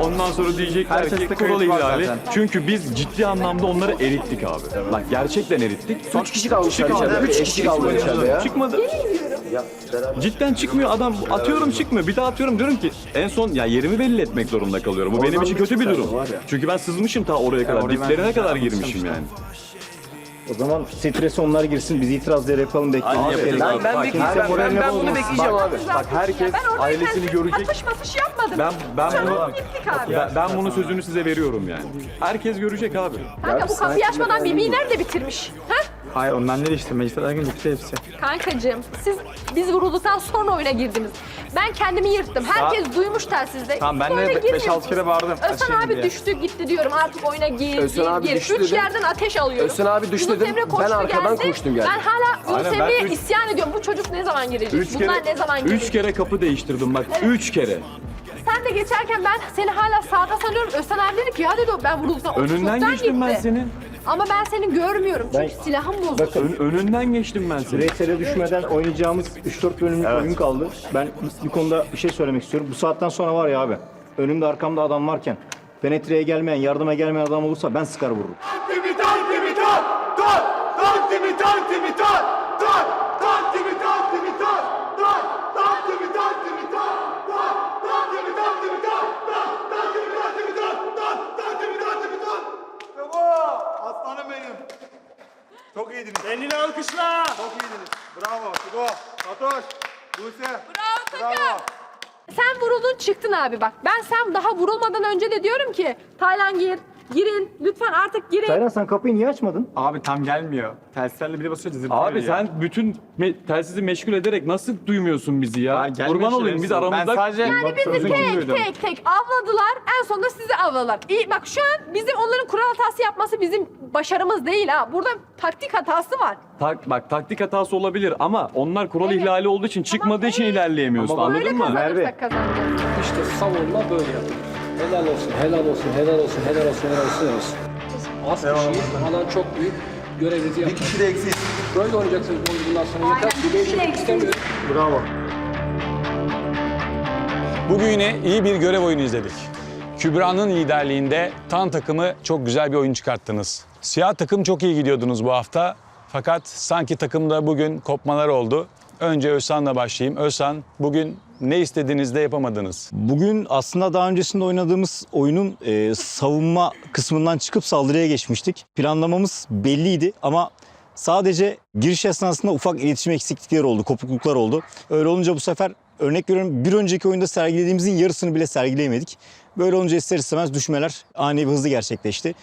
Ondan sonra diyecekler Herkeste ki kayıt kural var ihlali. zaten. Çünkü biz ciddi anlamda onları erittik abi. Bak gerçekten erittik. Üç kişi kalmışlar kaldı. içeride. Üç kişi kaldı içeride ya. Çıkmadı. Cidden çıkmıyor adam atıyorum çıkmıyor bir daha atıyorum diyorum ki en son ya yerimi belli etmek zorunda kalıyorum. Bu benim için kötü bir durum. Çünkü ben sızmışım ta oraya kadar diplerine kadar girmişim yani. O zaman strese onlar girsin. Biz itirazları yapalım bekleyelim. Gerek Ben, ben Bak, bekleyeceğim. kimse Ben, moralini ben bunu bozmasın. bekleyeceğim abi. Bak herkes Ben ailesini görecek. atış matış yapmadım. Ben ben bunu Çalıp gittik abi. ben, ben bunun sözünü size veriyorum yani. Herkes görecek abi. Kanka bu kapıyı açmadan Bibi'yi nerede bitirmiş? Ha? Hayır onlar ne işte Meclis Ergin bitti hepsi. Kankacığım siz biz vurulduktan sonra oyuna girdiniz. Ben kendimi yırttım. Herkes duymuş telsizde. Tamam, ben de oyuna beş- girmiyorsunuz. altı kere bağırdım, açayım abi diye. düştü gitti diyorum artık oyuna gir Özcan gir abi gir. düştü Üç dedim. yerden ateş alıyorum. Özcan abi düştü Yunus dedim. Emre Ben arkadan geldi. koştum geldim. Ben hala Yunus Aynen, ben Emre'ye üç- isyan ediyorum. Bu çocuk ne zaman girecek? Üç Bunlar kere ne zaman girecek? üç kere kapı değiştirdim bak. Üç kere. Sen de geçerken ben seni hala sağda sanıyorum. Özcan abi dedi ki ya dedi ben vurulduktan Önünden çoktan geçtim ben gitti. senin. Ama ben seni görmüyorum çünkü Ben- silahım bozuldu. Bakın Ön- önünden geçtim ben senin. Bireysele düşmeden oynayacağımız 3-4 bölümlük oyun kaldı. Ben bir konuda bir şey söylemek istiyorum. Bu saatten sonra var ya abi. Önümde arkamda adam varken penetreye gelmeyen, yardıma gelmeyen adam olursa ben sıkar vururum. Aslanım Çok iyiydiniz. Kendini alkışla. Çok iyiydiniz. Bravo. Sigo. Fatoş. Buse. Bravo takım. Sen vuruldun çıktın abi bak. Ben sen daha vurulmadan önce de diyorum ki Taylan gir, girin. Lütfen artık girin. Taylan sen kapıyı niye açmadın? Abi tam gelmiyor. Telsizlerle bile basıyor zırt Abi veriyor. sen bütün me- telsizi meşgul ederek nasıl duymuyorsun bizi ya? Ben gelme Kurban olayım biz aramızda... Ben sadece Yani bizi sözün tek duydum. tek tek avladılar. En sonunda sizi avladılar. İyi bak şu an bizim onların kural hatası yapması bizim başarımız değil ha. Burada taktik hatası var. Tak, bak taktik hatası olabilir ama onlar kural Evet. ihlali olduğu için çıkmadığı için ilerleyemiyorsun Ama Böyle anladın mı? kazanırsak kazanacağız. İşte savunma böyle yapıyor. Helal olsun, helal olsun, helal olsun, helal olsun, helal olsun, helal olsun. Az kişiyiz, alan çok büyük. Görevinizi yapın. Bir kişi de eksik. Böyle oynayacaksınız oyunu bundan sonra yeter. Bir değişiklik istemiyorum. Bugün yine iyi bir görev oyunu izledik. Kübra'nın liderliğinde Tan takımı çok güzel bir oyun çıkarttınız. Siyah takım çok iyi gidiyordunuz bu hafta. Fakat sanki takımda bugün kopmalar oldu. Önce Özhan'la başlayayım. Özhan, bugün ne istediğinizde yapamadınız. Bugün aslında daha öncesinde oynadığımız oyunun e, savunma kısmından çıkıp saldırıya geçmiştik. Planlamamız belliydi ama sadece giriş esnasında ufak iletişim eksiklikleri oldu, kopukluklar oldu. Öyle olunca bu sefer örnek veriyorum bir önceki oyunda sergilediğimizin yarısını bile sergileyemedik. Böyle olunca ister istemez düşmeler ani ve hızlı gerçekleşti.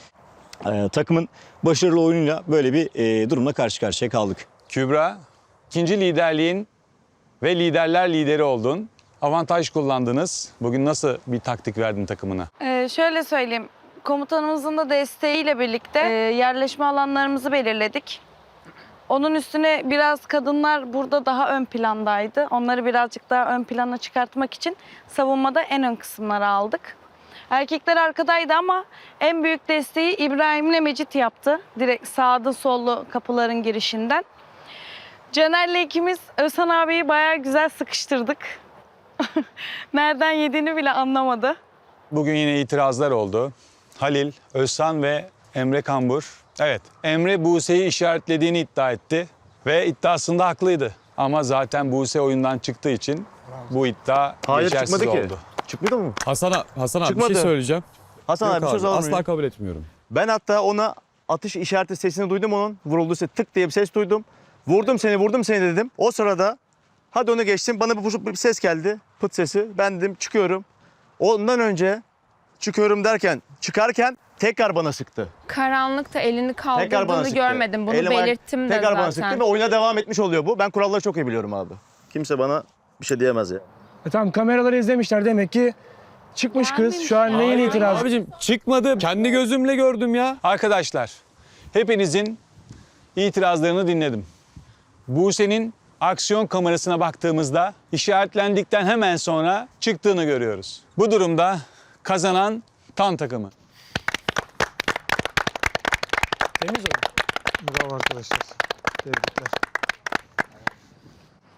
E, takımın başarılı oyunuyla böyle bir e, durumla karşı karşıya kaldık. Kübra, ikinci liderliğin ve liderler lideri oldun. Avantaj kullandınız. Bugün nasıl bir taktik verdin takımına? Ee, şöyle söyleyeyim. Komutanımızın da desteğiyle birlikte e, yerleşme alanlarımızı belirledik. Onun üstüne biraz kadınlar burada daha ön plandaydı. Onları birazcık daha ön plana çıkartmak için savunmada en ön kısımları aldık. Erkekler arkadaydı ama en büyük desteği İbrahim'le Mecit yaptı. Direkt sağda sollu kapıların girişinden. Caner'le ikimiz Özhan abiyi bayağı güzel sıkıştırdık. Nereden yediğini bile anlamadı. Bugün yine itirazlar oldu. Halil, Özhan ve Emre Kambur. Evet, Emre Buse'yi işaretlediğini iddia etti ve iddiasında haklıydı. Ama zaten Buse oyundan çıktığı için bu iddia geçersiz oldu. Çıkmıyor mu? Hasan, Hasan abi bir Çıkmadı. şey söyleyeceğim. Hasan Yok abi söz alır asla kabul etmiyorum. Ben hatta ona atış işareti sesini duydum onun. Vuruldu ses tık diye bir ses duydum. Vurdum seni vurdum seni dedim. O sırada hadi onu geçtim bana bir, bir ses geldi. Pıt sesi. Ben dedim çıkıyorum. Ondan önce çıkıyorum derken çıkarken tekrar bana sıktı. Karanlıkta elini Tekrar bana kaldırdığını sıktı. görmedim. Bunu Elim ayak- belirttim de Tekrar bana zaten. sıktı ve oyuna devam etmiş oluyor bu. Ben kuralları çok iyi biliyorum abi. Kimse bana bir şey diyemez ya. E tamam kameraları izlemişler demek ki çıkmış kız. Şu an neyin itirazı? Abicim çıkmadı. Kendi gözümle gördüm ya. Arkadaşlar, hepinizin itirazlarını dinledim. Buse'nin aksiyon kamerasına baktığımızda işaretlendikten hemen sonra çıktığını görüyoruz. Bu durumda kazanan Tan takımı. Temiz oyun. Bravo arkadaşlar. Tebrikler.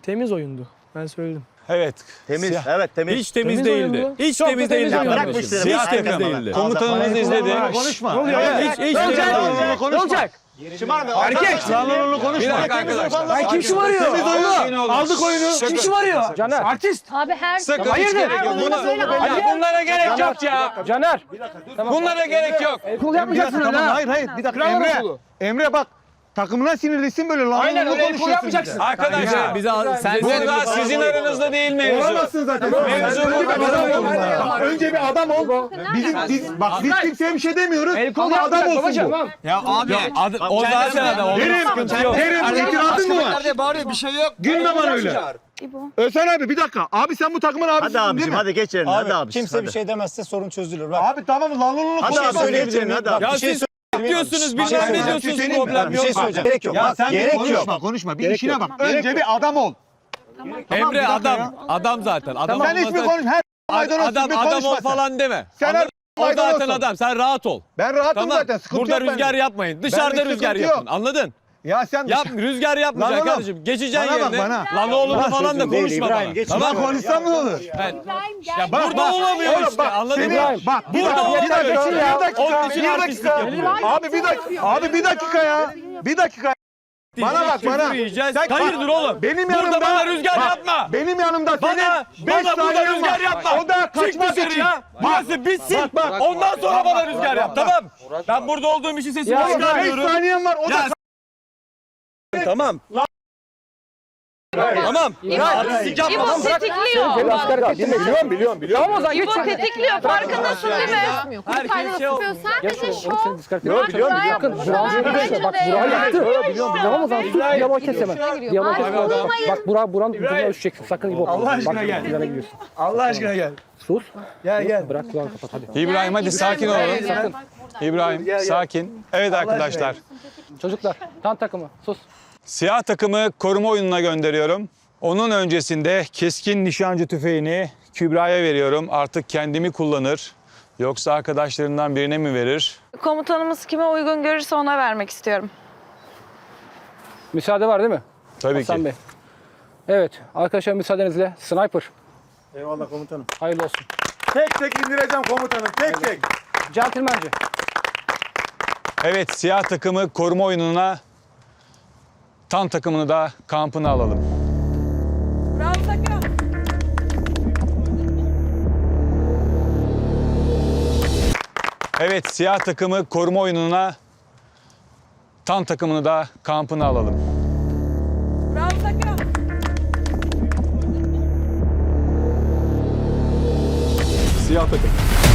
Temiz oyundu. Ben söyledim. Evet. Temiz. Siyah, Evet temiz. Hiç temiz değildi. Hiç temiz değildi. Ya bırak bu kardeşim. işleri. Hiç temiz değildi. komutanınız izledi. Konuşma. Hiç, hiç temiz değildi. Ne olacak? Erkek. Lanlolu konuşma. Bir dakika arkadaşlar. Ay kim şımarıyor? Temiz oyunu. Aldık oyunu. Kim şımarıyor? Caner. Artist. Abi her Sakın. Hayırdır? Bunlara gerek yok ya. Caner. Bunlara gerek yok. Kul yapmayacaksın öyle Hayır hayır bir dakika Emre. Emre bak takımına sinirlisin böyle lan. Aynen öyle kul yapmayacaksın. Arkadaşlar. Bize sen Burada sizin aranızda değil mevzu. Olamazsın zaten. Mevzu Önce bir adam ol. Bak, Önce bir adam ol. Bizim biz bak biz kimseye bir şey demiyoruz. Ama adam olsun bu. Ya abi. o zaten adam. Derim, derim itirazın mı var? Nerede bağırıyor bir şey yok. Gülme bana öyle. İbo. Özhan abi bir dakika. Abi sen bu takımın abisisin Hadi değil abicim mi? hadi geç yerine. Abi Hadi abicim. kimse hadi. bir şey demezse sorun çözülür. Bak, Abi tamam lan lan lan. Hadi abi söyleyebilir miyim? Hadi abi. Ya bir şey siz diyorsunuz Bir şey bilmem ne diyorsunuz ben, problem bir yok. şey söyleyeceğim. Gerek yok. Ya Bak, sen gerek konuşma yok. konuşma. Bir işine bak. Önce bir adam ol. Emre adam. ya. Adam zaten. Adam Sen hiç mi konuş? Her maydanoz Adam gibi adam konuşma ol falan deme. Sen her? O zaten adam. Sen rahat ol. Ben rahatım Tamam. zaten. Sıkıntı Burada yok rüzgar yapmayın. Dışarıda rüzgar yapın. yok. Anladın? Ya sen Yap rüzgar Lan yapmayacaksın oğlum, kardeşim. Geçeceksin bana bak, yerine. bana. Lan oğlum Lan falan da sözüm değil, konuşma İbrahim, bana. geç. Tamam. Konuşsam ne olur? Ben, İbrahim gel. ya burada olamıyor Oğlum işte. bak, Anladın seni- mı? Bak bir Burada dakika, bir dakika, bir dakika, Onun için bir artistlik dakika. yapıyor. Abi bir dakika, abi bir dakika ya. Bir dakika. Bana bak bana. Yiyeceğiz. Sen- Hayırdır oğlum? Benim Burada yanımda. bana rüzgar bak, yapma. Benim yanımda Bana, senin beş bana burada saniyen rüzgar var. yapma. O da Çık kaçmak dışarı için. ya. Burası bitsin. Bak, bak. Ondan sonra bana rüzgar yap. Tamam. Ben burada olduğum için sesimi Oğlum, Beş çıkarmıyorum. saniyen var. O da Ya Tamam. Tamam. Artistlik İbo yapma. tetikliyor. biliyorum biliyorum biliyorum. Tamam o zaman İbo tetikliyor. Farkındasın değil mi? Herkes şey oldu. Sadece şov. Biliyorum biliyorum. Yakın. Bak Burak yaptı. Tamam o zaman sus diyalog kes hemen. Diyalog kes. Bak Burak Buran duruma düşeceksin. Sakın İbo. Allah aşkına Bak, gel. Allah aşkına gel. Sus. Gel gel. Bırak kulağını kapat hadi. İbrahim hadi sakin olalım. Sakın. İbrahim sakin. Evet arkadaşlar. Çocuklar tan takımı sus. Siyah takımı koruma oyununa gönderiyorum. Onun öncesinde keskin nişancı tüfeğini Kübra'ya veriyorum. Artık kendimi kullanır. Yoksa arkadaşlarından birine mi verir? Komutanımız kime uygun görürse ona vermek istiyorum. Müsaade var değil mi? Tabii Hasan ki. Bey. Evet arkadaşlar müsaadenizle sniper. Eyvallah komutanım. Hayırlı olsun. Tek tek indireceğim komutanım. Tek tek. Centilmence. Evet siyah takımı koruma oyununa tan takımını da kampına alalım. Bravo takım. Evet siyah takımı koruma oyununa tan takımını da kampına alalım. Bravo takım. Siyah takım.